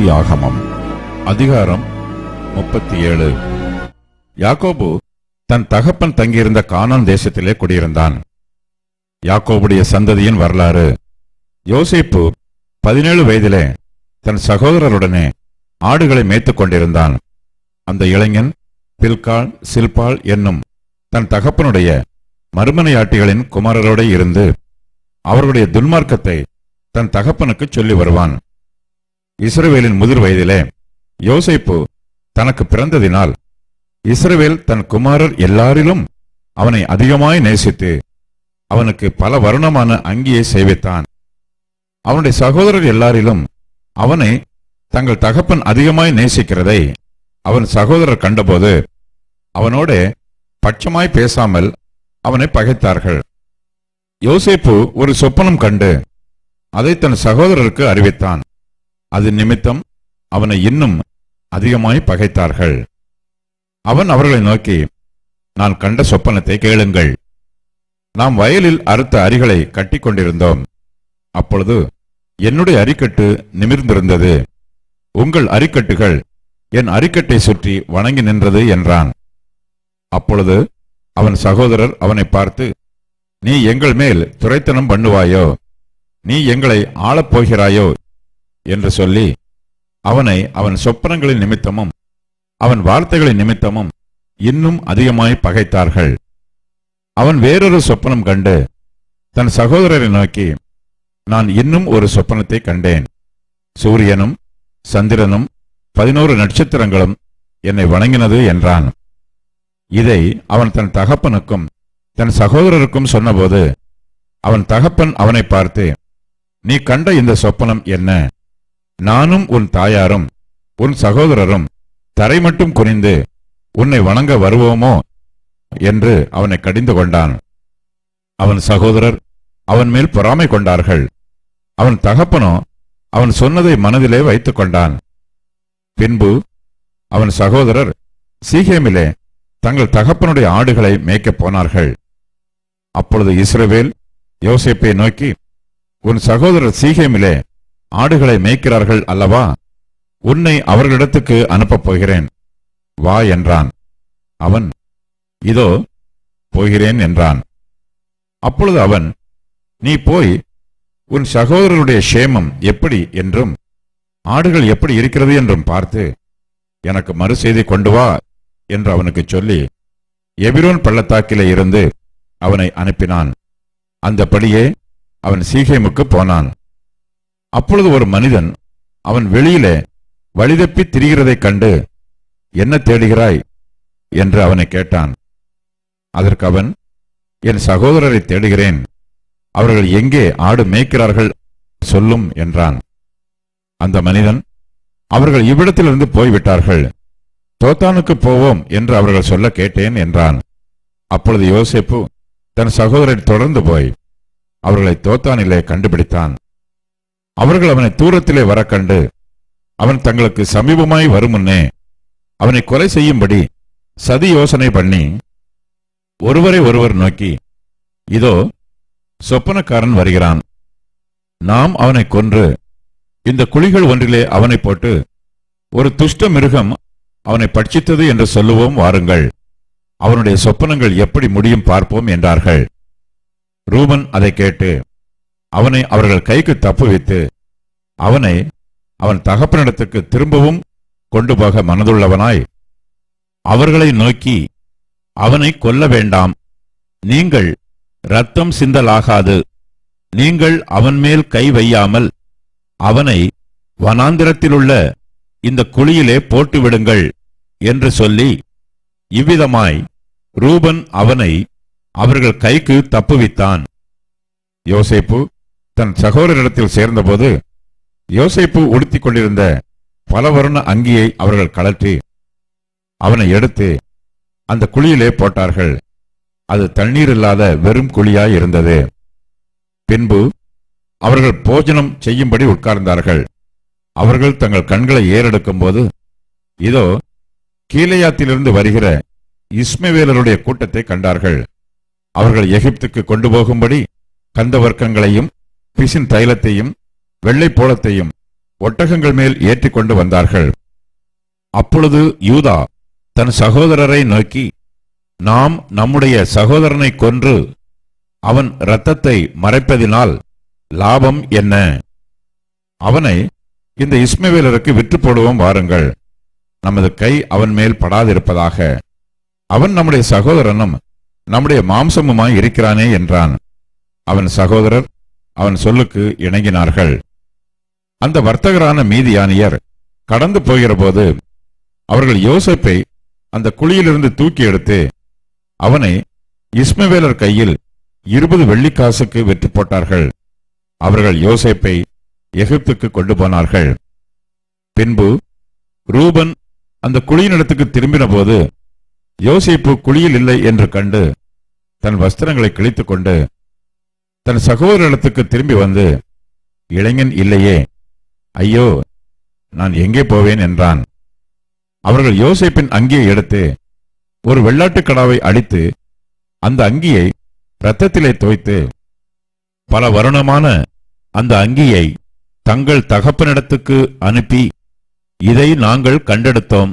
ஆதி ஆகமம் அதிகாரம் முப்பத்தி ஏழு யாக்கோபு தன் தகப்பன் தங்கியிருந்த கானான் தேசத்திலே குடியிருந்தான். யாக்கோபுடைய சந்ததியின் வரலாறு. யோசிப்பு பதினேழு வயதிலே தன் சகோதரருடனே ஆடுகளை மேய்த்துக் கொண்டிருந்தான். அந்த இளைஞன் பில்கால் சில்பால் என்னும் தன் தகப்பனுடைய மறுமனையாட்டிகளின் குமாரரோட இருந்து அவர்களுடைய துன்மார்க்கத்தை தன் தகப்பனுக்கு சொல்லி வருவான் இஸ்ரவேலின் முதிர் வயதிலே யோசைப்பு தனக்கு பிறந்ததினால் இஸ்ரவேல் தன் குமாரர் எல்லாரிலும் அவனை அதிகமாய் நேசித்து அவனுக்கு பல வருணமான அங்கியை செய்வித்தான். அவனுடைய சகோதரர் எல்லாரிலும் அவனை தங்கள் தகப்பன் அதிகமாய் நேசிக்கிறதை அவன் சகோதரர் கண்டபோது அவனோட பட்சமாய் பேசாமல் அவனை பகைத்தார்கள். யோசேப்பு ஒரு சொப்பனம் கண்டு அதை தன் சகோதரருக்கு அறிவித்தான். அது நிமித்தம் அவனை இன்னும் அதிகமாய் பகைத்தார்கள். அவன் அவர்களை நோக்கி நான் கண்ட சொப்பனத்தை கேளுங்கள். நாம் வயலில் அறுத்த அரிகளை கட்டிக்கொண்டிருந்தோம். அப்பொழுது என்னுடைய அரிக்கட்டு நிமிர்ந்திருந்தது. உங்கள் அரிக்கட்டுகள் என் அரிக்கட்டை சுற்றி வணங்கி நின்றது என்றான். அப்பொழுது அவன் சகோதரர் அவனை பார்த்து நீ எங்கள் மேல் துரைத்தனம் பண்ணுவாயோ? நீ எங்களை ஆளப் போகிறாயோ? என்று சொல்லி அவனை அவன் சொப்பனங்களின் நிமித்தமும் அவன் வார்த்தைகளின் நிமித்தமும் இன்னும் அதிகமாய் பகைத்தார்கள். அவன் வேறொரு சொப்பனம் கண்டு தன் சகோதரரை நோக்கி நான் இன்னும் ஒரு சொப்பனத்தை கண்டேன். சூரியனும் சந்திரனும் பதினோரு நட்சத்திரங்களும் என்னை வணங்கினது என்றான். இதை அவன் தன் தகப்பனுக்கும் தன் சகோதரருக்கும் சொன்னபோது அவன் தகப்பன் அவனை பார்த்து நீ கண்ட இந்த சொப்பனம் என்ன? நானும் உன் தாயாரும் உன் சகோதரரும் தரை மட்டும் குனிந்து உன்னை வணங்க வருவோமோ? என்று அவனை கடிந்து கொண்டான். அவன் சகோதரர் அவன் மேல் பொறாமை கொண்டார்கள். அவன் தகப்பனோ அவன் சொன்னதை மனதிலே வைத்துக் கொண்டான். பின்பு அவன் சகோதரர் சீகேமிலே தங்கள் தகப்பனுடைய ஆடுகளை மேய்க்கப் போனார்கள். அப்பொழுது இஸ்ரவேல் யோசேப்பை நோக்கி உன் சகோதரர் சீகேமிலே ஆடுகளை மேய்க்கிறார்கள் அல்லவா? உன்னை அவர்களிடத்துக்கு அனுப்பப் போகிறேன். வா என்றான். அவன் இதோ போகிறேன் என்றான். அப்பொழுது அவன் நீ போய் உன் சகோதரருடைய சேமம் எப்படி என்றும் ஆடுகள் எப்படி இருக்கிறது என்றும் பார்த்து எனக்கு மறு செய்தி கொண்டு வா என்று அவனுக்கு சொல்லி எபிரோன் பள்ளத்தாக்கிலே இருந்து அவனை அனுப்பினான். அந்தபடியே அவன் சீகேமுக்கு போனான். அப்பொழுது ஒரு மனிதன் அவன் வெளியிலே வழிதப்பி திரிகிறதைக் கண்டு என்ன தேடுகிறாய்? என்று அவனை கேட்டான். அதற்கு அவன் என் சகோதரரை தேடுகிறேன். அவர்கள் எங்கே ஆடு மேய்க்கிறார்கள் சொல்லும் என்றான். அந்த மனிதன் அவர்கள் இவ்விடத்திலிருந்து போய்விட்டார்கள். தோத்தானுக்கு போவோம் என்று அவர்கள் சொல்ல கேட்டேன் என்றான். அப்பொழுது யோசேப்பு தன் சகோதரர் தொடர்ந்து போய் அவர்களை தோத்தானிலே கண்டுபிடித்தான். அவர்கள் அவனை தூரத்திலே வர கண்டு அவன் தங்களுக்கு சமீபமாய் வரும் முன்னே அவனை கொலை செய்யும்படி சதி யோசனை பண்ணி ஒருவரை ஒருவர் நோக்கி இதோ சொப்பனக்காரன் வருகிறான். நாம் அவனை கொன்று இந்த குழிகள் ஒன்றிலே அவனை போட்டு ஒரு துஷ்ட மிருகம் அவனை பட்சித்தது என்று சொல்லுவோம் வாருங்கள். அவனுடைய சொப்பனங்கள் எப்படி முடியும் பார்ப்போம் என்றார்கள். ரூபன் அதை கேட்டு அவனை அவர்கள் கைக்கு தப்புவித்து அவனை அவன் தகப்பனிடத்துக்கு திரும்பவும் கொண்டு போக மனதுள்ளவனாய் அவர்களை நோக்கி அவனை கொல்ல வேண்டாம். நீங்கள் ரத்தம் சிந்தலாகாது. நீங்கள் அவன் மேல் கை வையாமல் அவனை வனாந்திரத்திலுள்ள இந்த குழியிலே போட்டுவிடுங்கள் என்று சொல்லி இவ்விதமாய் ரூபன் அவனை அவர்கள் கைக்கு தப்புவித்தான். யோசேப்பு தன் சகோதரனிடத்தில் சேர்ந்தபோது யோசைப்பு உடுத்திக் கொண்டிருந்த பலவர்ண அங்கியை அவர்கள் கழற்றி அவனை எடுத்து அந்த குழியிலே போட்டார்கள். அது தண்ணீர் இல்லாத வெறும் குழியாய் இருந்தது. பின்பு அவர்கள் போஜனம் செய்யும்படி உட்கார்ந்தார்கள். அவர்கள் தங்கள் கண்களை ஏறெடுக்கும் போது இதோ கீழையாத்திலிருந்து வருகிற இஸ்மவேலருடைய கூட்டத்தை கண்டார்கள். அவர்கள் எகிப்துக்கு கொண்டு போகும்படி கந்தவர்க்கங்களையும் பிசின் தைலத்தையும் வெள்ளை போலத்தையும் ஒட்டகங்கள் மேல் ஏற்றிக்கொண்டு வந்தார்கள். அப்பொழுது யூதா தன் சகோதரரை நோக்கி நாம் நம்முடைய சகோதரனை கொன்று அவன் இரத்தத்தை மறைப்பதினால் லாபம் என்ன? அவனை இந்த இஸ்மவேலருக்கு விற்று போடுவோம் வாருங்கள். நமது கை அவன் மேல் படாதிருப்பதாக. அவன் நம்முடைய சகோதரனும் நம்முடைய மாம்சமுமாய் இருக்கிறானே என்றான். அவன் சகோதரர் அவன் சொல்லுக்கு இணங்கினார்கள். அந்த வர்த்தகரான மீதியானியர் கடந்து போகிறபோது அவர்கள் யோசேப்பை அந்த குழியிலிருந்து தூக்கி எடுத்து அவனை இஸ்மவேலர் கையில் இருபது வெள்ளிக்காசுக்கு வெற்றி போட்டார்கள். அவர்கள் யோசேப்பை எகிப்துக்கு கொண்டு போனார்கள். பின்பு ரூபன் அந்த குழியினிடத்துக்கு திரும்பின போது யோசேப்பு குழியில் இல்லை என்று கண்டு தன் வஸ்திரங்களை கிழித்துக் கொண்டு தன் சகோதரத்துக்கு திரும்பி வந்து இளைஞன் இல்லையே ஐயோ நான் எங்கே போவேன்? என்றான். அவர்கள் யோசிப்பின் அங்கியை எடுத்து ஒரு வெள்ளாட்டுக் கடாவை அடித்து அந்த அங்கியை இரத்தத்திலே தோய்த்து பல வருணமான அந்த அங்கியை தங்கள் தகப்பனிடத்துக்கு அனுப்பி இதை நாங்கள் கண்டெடுத்தோம்.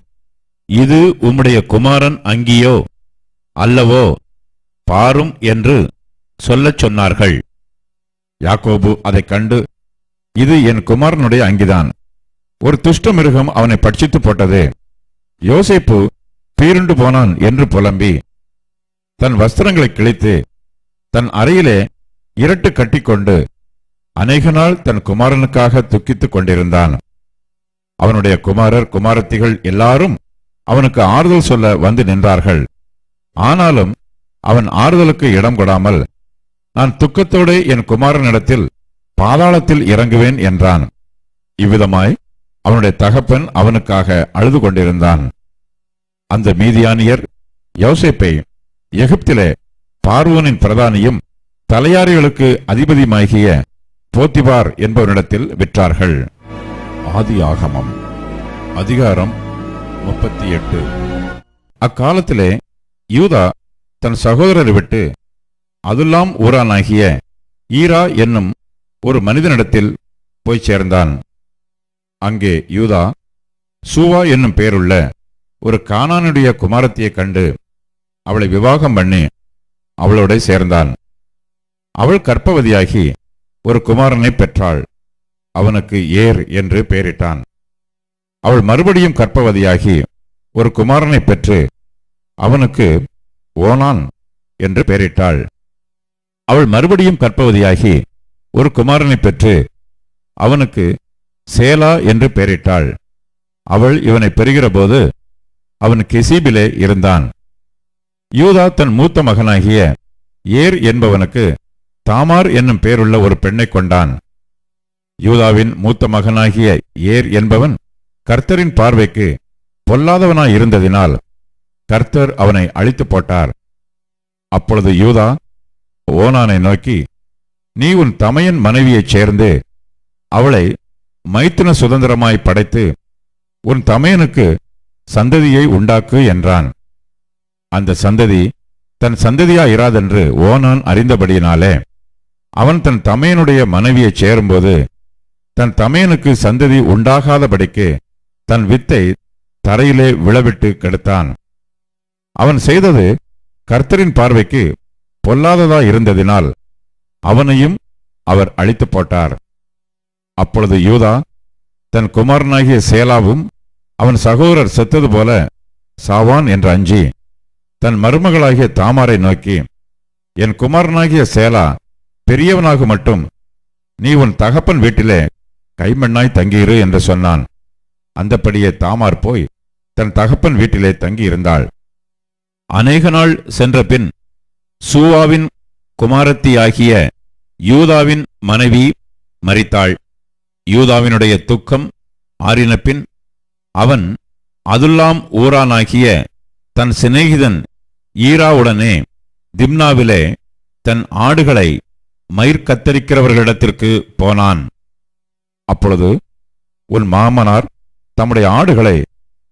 இது உம்முடைய குமாரன் அங்கியோ அல்லவோ பாரும் என்று சொல்லச் சொன்னார்கள். யாக்கோபு அதைக் கண்டு இது என் குமாரனுடைய அங்கிதான். ஒரு துஷ்ட மிருகம் அவனை பட்சித்து போட்டது. யோசேப்பு பீருண்டு போனான் என்று புலம்பி தன் வஸ்திரங்களை கிழித்து தன் அறையிலே இரட்டு கட்டிக்கொண்டு அநேக நாள் தன் குமாரனுக்காக துக்கித்துக் கொண்டிருந்தான். அவனுடைய குமாரர் குமாரத்திகள் எல்லாரும் அவனுக்கு ஆறுதல் சொல்ல வந்து நின்றார்கள். ஆனாலும் அவன் ஆறுதலுக்கு இடம் கொடாமல் நான் துக்கத்தோடு என் குமாரனிடத்தில் பாதாளத்தில் இறங்குவேன் என்றான். இவ்விதமாய் அவனுடைய தகப்பன் அவனுக்காக அழுது கொண்டிருந்தான். அந்த மீதியானியர் யோசேப்பை எகிப்திலே பார்வோனின் பிரதானியும் தலையாரிகளுக்கு அதிபதியுமாகிய போத்திபார் என்பவனிடத்தில் விற்றார்கள். ஆதி ஆகமம் அதிகாரம் முப்பத்தி எட்டு. அக்காலத்திலே யூதா தன் சகோதரரை விட்டு அதுல்லாம் ஊரானாகிய ஈரா என்னும் ஒரு மனிதனிடத்தில் போய் சேர்ந்தான். அங்கே யூதா சூவா என்னும் பெயருள்ள ஒரு கானானுடைய குமாரத்தியைக் கண்டு அவளை விவாகம் பண்ணி அவளோட சேர்ந்தான். அவள் கற்பவதியாகி ஒரு குமாரனை பெற்றாள். அவனுக்கு ஏர் என்று பெயரிட்டான். அவள் மறுபடியும் கற்பவதியாகி ஒரு குமாரனை பெற்று அவனுக்கு ஓனான் என்று பெயரிட்டாள். அவள் மறுபடியும் கற்பவதியாகி ஒரு குமாரனை பெற்று அவனுக்கு சேலா என்று பெயரிட்டாள். அவள் இவனை பெறுகிறபோது அவன் கெசீபிலே இருந்தான். யூதா தன் மூத்த மகனாகிய ஏர் என்பவனுக்கு தாமார் என்னும் பெயருள்ள ஒரு பெண்ணை கொண்டான். யூதாவின் மூத்த மகனாகிய ஏர் என்பவன் கர்த்தரின் பார்வைக்கு பொல்லாதவனாய் இருந்ததினால் கர்த்தர் அவனை அழித்து போட்டார். அப்பொழுது யூதா ஓனானை நோக்கி நீ உன் தமையன் மனைவியைச் சேர்ந்து அவளை மைத்துன சுதந்திரமாய் படைத்து உன் தமையனுக்கு சந்ததியை உண்டாக்கு என்றான். அந்த சந்ததி தன் சந்ததியாயிராதென்று ஓனான் அறிந்தபடியினாலே அவன் தன் தமையனுடைய மனைவியைச் சேரும்போது தன் தமையனுக்கு சந்ததி உண்டாகாதபடிக்கு தன் வித்தை தரையிலே விழவிட்டு கெடுத்தான். அவன் செய்தது கர்த்தரின் பார்வைக்கு பொல்லாததா இருந்ததினால் அவனையும் அவர் அழித்துப் போட்டார். அப்பொழுது யூதா தன் குமாரனாகிய சேலாவும் அவன் சகோதரர் செத்தது போல சாவான் என்று அஞ்சி தன் மருமகளாகிய தாமாரை நோக்கி என் குமாரனாகிய சேலா பெரியவனாக மட்டும் நீ உன் தகப்பன் வீட்டிலே கைமண்ணாய் தங்கியிரு என்று சொன்னான். அந்தப்படியே தாமார் போய் தன் தகப்பன் வீட்டிலே தங்கியிருந்தாள். அநேக நாள் சென்ற பின் சூவாவின் குமாரத்தியாகிய யூதாவின் மனைவி மறித்தாள் யூதாவினுடைய துக்கம் ஆறினபின் அவன் அதுல்லாம் ஊரானாகிய தன் சிநேகிதன் ஈராவுடனே திம்னாவிலே தன் ஆடுகளை மயிர் கத்தரிக்கிறவர்களிடத்திற்கு போனான். அப்பொழுது உன் மாமனார் தம்முடைய ஆடுகளை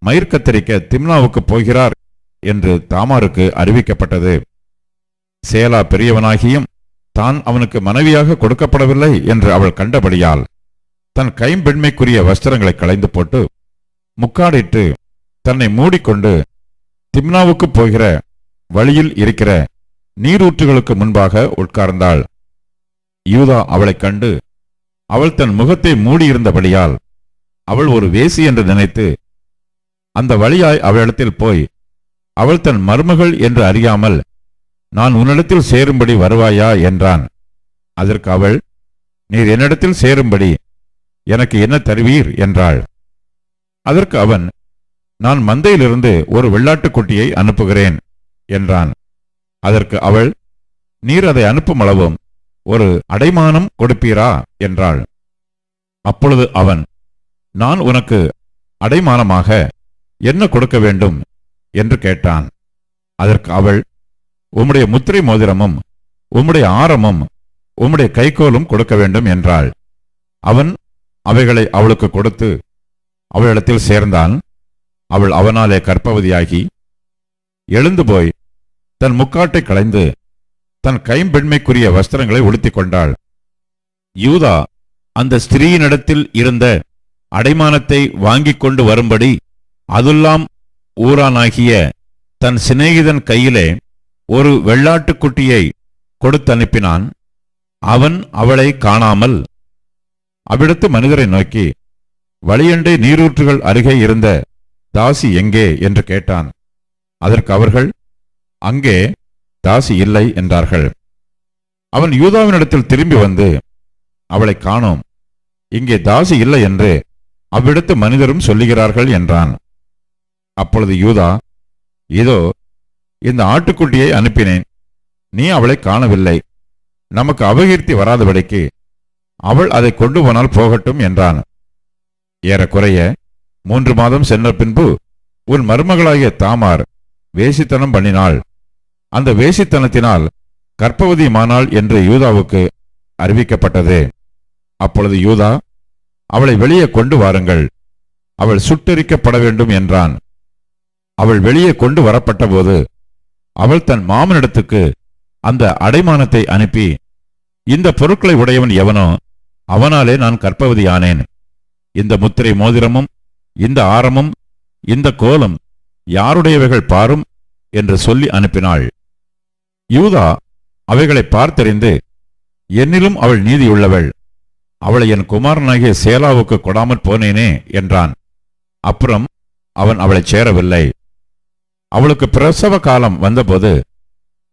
மயிர் கத்தரிக்க திம்னாவுக்கு போகிறார் என்று தாமாருக்கு அறிவிக்கப்பட்டது. சேலா பெரியவனாகியும் தான் அவனுக்கு மனைவியாக கொடுக்கப்படவில்லை என்று அவள் கண்டபடியால் தன் கைம்பெண்மைக்குரிய வஸ்திரங்களை களைந்து போட்டு முக்காடிட்டு தன்னை மூடிக்கொண்டு திம்னாவுக்கு போகிற வழியில் இருக்கிற நீரூற்றுகளுக்கு முன்பாக உட்கார்ந்தாள். யூதா அவளைக் கண்டு அவள் தன் முகத்தை மூடியிருந்தபடியால் அவள் ஒரு வேசி என்று நினைத்து அந்த வழியாய் அவளிடத்தில் போய் அவள் தன் மருமகள் என்று அறியாமல் நான் உன்னிடத்தில் சேரும்படி வருவாயா? என்றான். அதற்கு அவள் நீர் என்னிடத்தில் சேரும்படி எனக்கு என்ன தருவீர்? என்றாள். அதற்கு அவன் நான் மந்தையிலிருந்து ஒரு வெள்ளாட்டுக் குட்டியை அனுப்புகிறேன் என்றான். அதற்கு அவள் நீர் அதை அனுப்பும் அளவும் ஒரு அடைமானம் கொடுப்பீரா? என்றாள். அப்பொழுது அவன் நான் உனக்கு அடைமானமாக என்ன கொடுக்க வேண்டும்? என்று கேட்டான். அதற்கு அவள் உம்முடைய முத்திரை மோதிரமும் உம்முடைய ஆரமும் உம்முடைய கைக்கோலும் கொடுக்க வேண்டும் என்றாள். அவன் அவைகளை அவளுக்கு கொடுத்து அவளிடத்தில் சேர்ந்தான். அவள் அவனாலே கற்பவதியாகி எழுந்து போய் தன் முக்காட்டை களைந்து தன் கைம்பெண்மைக்குரிய வஸ்திரங்களை உடுத்திக் கொண்டாள். யூதா அந்த ஸ்திரீயினிடத்தில் இருந்த அடைமானத்தை வாங்கிக் கொண்டு வரும்படி அதுல்லாம் ஊரானாகிய தன் சிநேகிதன் கையிலே ஒரு வெள்ளாட்டுக்குட்டியை கொடுத்தனுப்பினான். அவன் அவளை காணாமல் அவ்விடத்து மனிதரை நோக்கி வழியண்டை நீரூற்றுகள் அருகே இருந்த தாசி எங்கே? என்று கேட்டான். அதற்கு அவர்கள் அங்கே தாசி இல்லை என்றார்கள். அவன் யூதாவினிடத்தில் திரும்பி வந்து அவளை காணோம். இங்கே தாசி இல்லை என்று அவ்விடத்து மனிதரும் சொல்லுகிறார்கள் என்றான். அப்பொழுது யூதா இதோ இந்த ஆட்டுக்குட்டியை அனுப்பினேன். நீ அவளை காணவில்லை. நமக்கு அபகீர்த்தி வராதபடிக்கு அவள் அதை கொண்டு போனால் போகட்டும் என்றான். ஏறக்குறைய மூன்று மாதம் சென்ற பின்பு உன் மருமகளாகிய தாமார் வேசித்தனம் பண்ணினாள். அந்த வேசித்தனத்தினால் மானாள் என்று யூதாவுக்கு அறிவிக்கப்பட்டது. அப்பொழுது யூதா அவளை வெளியே கொண்டு வாருங்கள். அவள் சுட்டெரிக்கப்பட வேண்டும் என்றான். அவள் வெளியே கொண்டு வரப்பட்டபோது அவள் தன் மாமனிடத்துக்கு அந்த அடைமானத்தை அனுப்பி இந்த பொருட்களை உடையவன் எவனோ அவனாலே நான் கற்பவதியானேன். இந்த முத்திரை மோதிரமும் இந்த ஆரமும் இந்த கோலம் யாருடையவைகள் பாரும் என்று சொல்லி அனுப்பினாள். யூதா அவைகளை பார்த்தறிந்து என்னிலும் அவள் நீதியுள்ளவள். அவளை என் குமாரனாகிய சேலாவுக்கு கொடாமற் போனேனே என்றான். அப்புறம் அவன் அவளைச் சேரவில்லை. அவளுக்கு பிரசவ காலம் வந்தபோது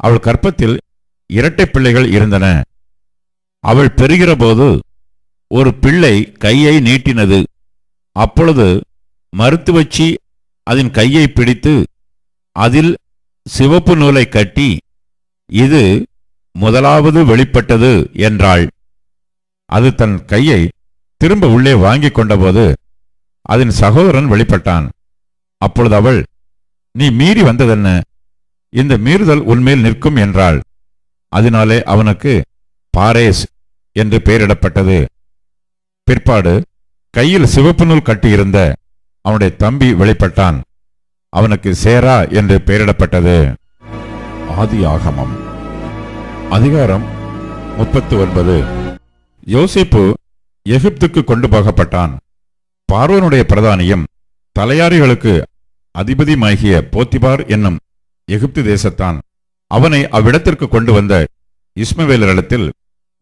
அவள் கற்பத்தில் இரட்டை பிள்ளைகள் இருந்தன. அவள் பெறுகிறபோது ஒரு பிள்ளை கையை நீட்டினது. அப்பொழுது மருத்துவச்சி அதன் கையை பிடித்து அதில் சிவப்பு நூலை கட்டி இது முதலாவது வெளிப்பட்டது என்றாள். அது தன் கையை திரும்ப உள்ளே வாங்கிக் கொண்டபோது அதன் சகோதரன் வெளிப்பட்டான். அப்பொழுது அவள் நீ மீறி வந்ததென்ன? இந்த மீறுதல் உன்மேல் நிற்கும் என்றாள். அதனாலே அவனுக்கு பாரேஸ் என்று பெயரிடப்பட்டது. பிற்பாடு கையில் சிவப்பு நூல் கட்டியிருந்த அவனுடைய தம்பி வெளிப்பட்டான். அவனுக்கு சேரா என்று பெயரிடப்பட்டது. ஆதி ஆகமம். அதிகாரம் முப்பத்து ஒன்பது யோசிப்பு எகிப்துக்கு கொண்டு போகப்பட்டான். பார்வனுடைய பிரதானியும் தலையாரிகளுக்கு அதிபதியுமாகிய போத்திபார் என்னும் எகிப்து தேசத்தான் அவனை அவ்விடத்திற்கு கொண்டு வந்த இஸ்மவேலரிடத்தில்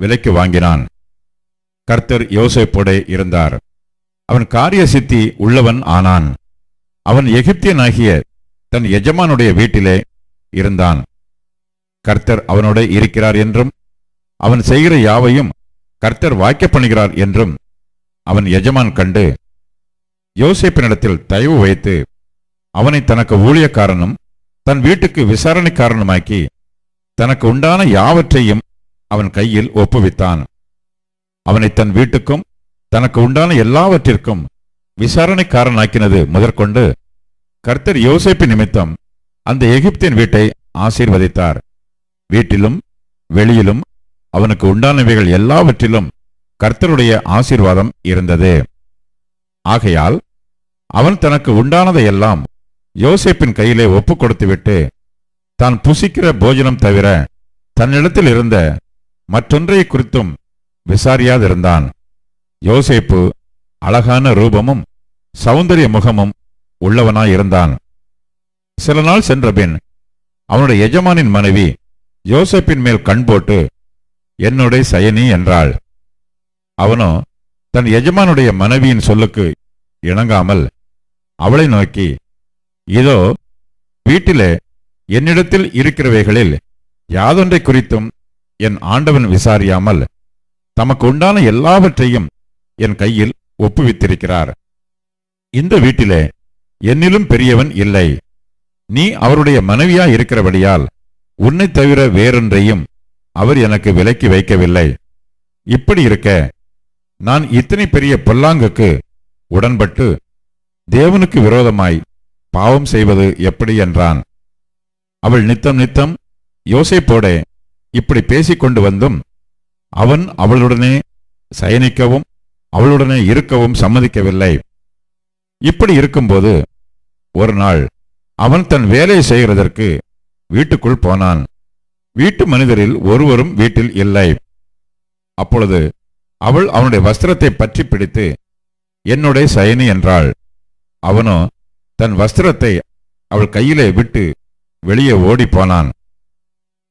விலைக்கு வாங்கினான். கர்த்தர் யோசேப்போடே இருந்தார். அவன் காரிய சித்தி உள்ளவன் ஆனான். அவன் எகிப்தியனாகிய தன் எஜமானுடைய வீட்டிலே இருந்தான். கர்த்தர் அவனோட இருக்கிறார் என்றும் அவன் செய்கிற யாவையும் கர்த்தர் வாய்க்க பண்ணுகிறார் என்றும் அவன் எஜமான் கண்டு யோசேப்பினிடத்தில் தயவு வைத்து அவனை தனக்கு ஊழியக்காரனும் தன் வீட்டுக்கு விசாரணைக்காரனுமாக்கி தனக்கு உண்டான யாவற்றையும் அவன் கையில் ஒப்புவித்தான். அவனை தன் வீட்டுக்கும் தனக்கு உண்டான எல்லாவற்றிற்கும் விசாரணைக்காரனாக்கினது முதற்கொண்டு கர்த்தர் யோசேப்பு நிமித்தம் அந்த எகிப்தின் வீட்டை ஆசீர்வதித்தார். வீட்டிலும் வெளியிலும் அவனுக்கு உண்டானவைகள் எல்லாவற்றிலும் கர்த்தருடைய ஆசீர்வாதம் இருந்தது. ஆகையால் அவன் தனக்கு உண்டானதையெல்லாம் யோசேப்பின் கையிலே ஒப்புக் கொடுத்துவிட்டு தான் புசிக்கிற போஜனம் தவிர தன்னிடத்தில் இருந்த மற்றொன்றை குறித்தும் விசாரியாதிருந்தான். யோசேப்பு அழகான ரூபமும் சௌந்தரிய முகமும் உள்ளவனாயிருந்தான். சில நாள் சென்றபின் அவனுடைய எஜமானின் மனைவி யோசேப்பின் மேல் கண் போட்டு என்னுடைய சயனி என்றாள். அவனோ தன் எஜமானுடைய மனைவியின் சொல்லுக்கு இணங்காமல் அவளை நோக்கி இதோ வீட்டிலே என்னிடத்தில் இருக்கிறவைகளில் யாதொன்றை குறித்தும் என் ஆண்டவன் விசாரியாமல் தமக்கு உண்டான எல்லாவற்றையும் என் கையில் ஒப்புவித்திருக்கிறார். இந்த வீட்டிலே என்னிலும் பெரியவன் இல்லை. நீ அவருடைய மனைவியா இருக்கிறபடியால் உன்னை தவிர வேறொன்றையும் அவர் எனக்கு விலக்கி வைக்கவில்லை. இப்படி இருக்க நான் இத்தனை பெரிய பொல்லாங்குக்கு உடன்பட்டு தேவனுக்கு விரோதமாய் பாவம் செய்வது எப்படி என்றான். அவள் நித்தம் நித்தம் யோசேப்போட இப்படி பேசிக்கொண்டு வந்தும் அவன் அவளுடனே சயனிக்கவும் அவளுடனே இருக்கவும் சம்மதிக்கவில்லை. இப்படி இருக்கும்போது ஒரு நாள் அவன் தன் வேலையை செய்கிறதற்கு வீட்டுக்குள் போனான். வீட்டு மனிதரில் ஒருவரும் வீட்டில் இல்லை. அப்பொழுது அவள் அவனுடைய வஸ்திரத்தை பற்றி பிடித்து என்னுடைய சயனி என்றாள். அவனோ தன் வஸ்திரத்தை அவள் கையிலே விட்டு வெளியே ஓடிப்போனான்.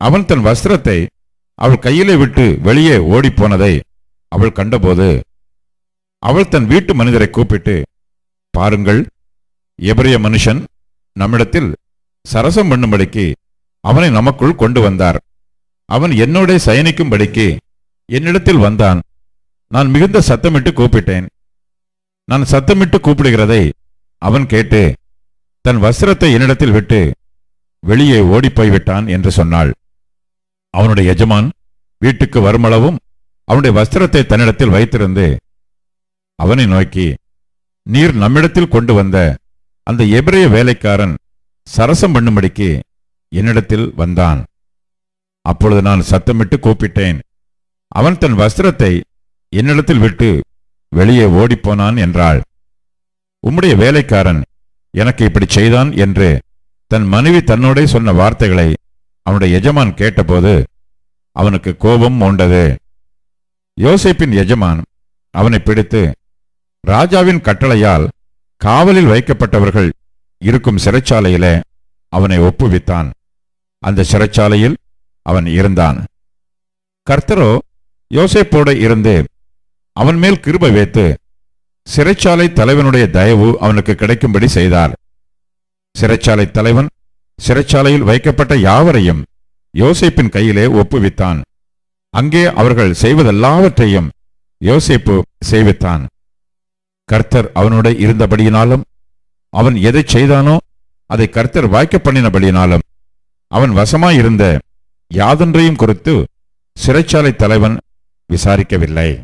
அவன் தன் வஸ்திரத்தை அவள் கையிலே விட்டு வெளியே ஓடிப்போனதை அவள் கண்டபோது அவள் தன் வீட்டு மனிதரை கூப்பிட்டு பாருங்கள் எபிரிய மனுஷன் நம்மிடத்தில் சரசம் பண்ணும்படிக்கு அவனை நமக்குள் கொண்டு வந்தார். அவன் என்னோட சயனிக்கும்படிக்கு என்னிடத்தில் வந்தான். நான் மிகுந்த சத்தமிட்டு கூப்பிட்டேன். நான் சத்தமிட்டு கூப்பிடுகிறதை அவன் கேட்டு தன் வஸ்திரத்தை என்னிடத்தில் விட்டு வெளியே ஓடிப்போய்விட்டான் என்று சொன்னாள். அவனுடைய எஜமான் வீட்டுக்கு வருமளவும் அவனுடைய வஸ்திரத்தை தன்னிடத்தில் வைத்திருந்து அவனை நோக்கி நீர் நம்மிடத்தில் கொண்டு வந்த அந்த எபிரேய வேலைக்காரன் சரசம் பண்ணும்படிக்கு என்னிடத்தில் வந்தான். அப்பொழுது நான் சத்தமிட்டு கூப்பிட்டேன் அவன் தன் வஸ்திரத்தை என்னிடத்தில் விட்டு வெளியே ஓடிப்போனான் என்றாள். உம்முடைய வேலைக்காரன் எனக்கு இப்படி செய்தான் என்று தன் மனைவி தன்னோடே சொன்ன வார்த்தைகளை அவனுடைய எஜமான் கேட்டபோது அவனுக்கு கோபம் மூண்டது. யோசிப்பின் எஜமான் அவனை பிடித்து ராஜாவின் கட்டளையால் காவலில் வைக்கப்பட்டவர்கள் இருக்கும் சிறைச்சாலையிலே அவனை ஒப்புவித்தான். அந்த சிறைச்சாலையில் அவன் இருந்தான். கர்த்தரோ யோசேப்போடு இருந்து அவன் மேல் கிருபை வைத்து சிறைச்சாலை தலைவனுடைய தயவு அவனுக்கு கிடைக்கும்படி செய்தார் சிறைச்சாலை தலைவன் சிறைச்சாலையில் வைக்கப்பட்ட யாவரையும் யோசேப்பின் கையிலே ஒப்புவித்தான். அங்கே அவர்கள் செய்வதெல்லாவற்றையும் யோசேப்பு செய்வித்தான். கர்த்தர் அவனோட இருந்தபடியினாலும் அவன் எதை செய்தானோ அதை கர்த்தர் வாய்க்க பண்ணினபடியினாலும் அவன் வசமாயிருந்த யாதொன்றையும் குறித்து சிறைச்சாலை தலைவன் விசாரிக்கவில்லை.